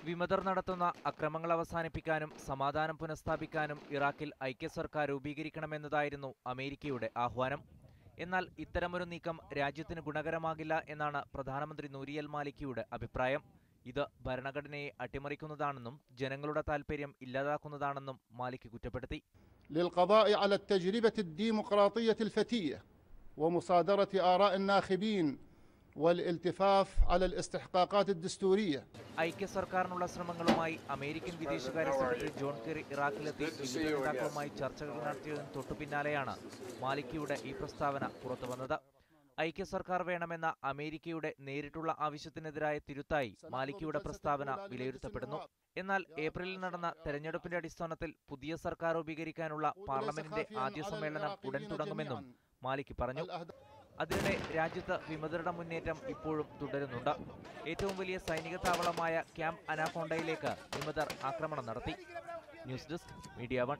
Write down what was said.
വിമതർ നടത്തുന്ന അക്രമങ്ങൾ അവസാനിപ്പിക്കാനും സമാധാനം പുനഃസ്ഥാപിക്കാനും ഇറാഖിൽ ഐക്യ സർക്കാർ രൂപീകരിക്കണമെന്നതായിരുന്നു അമേരിക്കയുടെ ആഹ്വാനം എന്നാൽ ഇത്തരമൊരു നീക്കം രാജ്യത്തിന് ഗുണകരമാകില്ല എന്നാണ് പ്രധാനമന്ത്രി നൂരിയൽ മാലിക്കിയുടെ അഭിപ്രായം ഇത് ഭരണഘടനയെ അട്ടിമറിക്കുന്നതാണെന്നും ജനങ്ങളുടെ താൽപര്യം ഇല്ലാതാക്കുന്നതാണെന്നും മാലിക് കുറ്റപ്പെടുത്തി للقضاء على التجربة الديمقراطية الفتية ومصادرة آراء الناخبين والالتفاف على الاستحقاقات الدستورية ഐക്യ സർക്കാരിനുള്ള ശ്രമങ്ങളുമായി അമേരിക്കൻ വിദേശകാര്യ സെക്രട്ടറി ജോൺ കെറി ഇറാഖിലെത്തി വിവിധ നേതാക്കളുമായി ചർച്ചകൾ നടത്തിയതിന് തൊട്ടു പിന്നാലെയാണ് മാലിക്കിയുടെ ഈ പ്രസ്താവന പുറത്തുവന്നത് ഐക്യ സർക്കാർ വേണമെന്ന അമേരിക്കയുടെ നേരിട്ടുള്ള ആവശ്യത്തിനെതിരായ തിരുത്തായി മാലിക്കിയുടെ പ്രസ്താവന വിലയിരുത്തപ്പെടുന്നു. എന്നാൽ ഏപ്രിലിൽ നടന്ന തെരഞ്ഞെടുപ്പിന്റെ അടിസ്ഥാനത്തിൽ പുതിയ സർക്കാർ രൂപീകരിക്കാനുള്ള പാർലമെന്റിന്റെ ആദ്യ സമ്മേളനം ഉടൻ തുടങ്ങുമെന്നും മാലിക് പറഞ്ഞു. അതിനിടെ രാജ്യത്ത് വിമതരുടെ മുന്നേറ്റം ഇപ്പോഴും തുടരുന്നുണ്ട്. ഏറ്റവും വലിയ സൈനിക താവളമായ ക്യാമ്പ് അനാഫോണ്ടയിലേക്ക് വിമതർ ആക്രമണം നടത്തി. News desk Media One.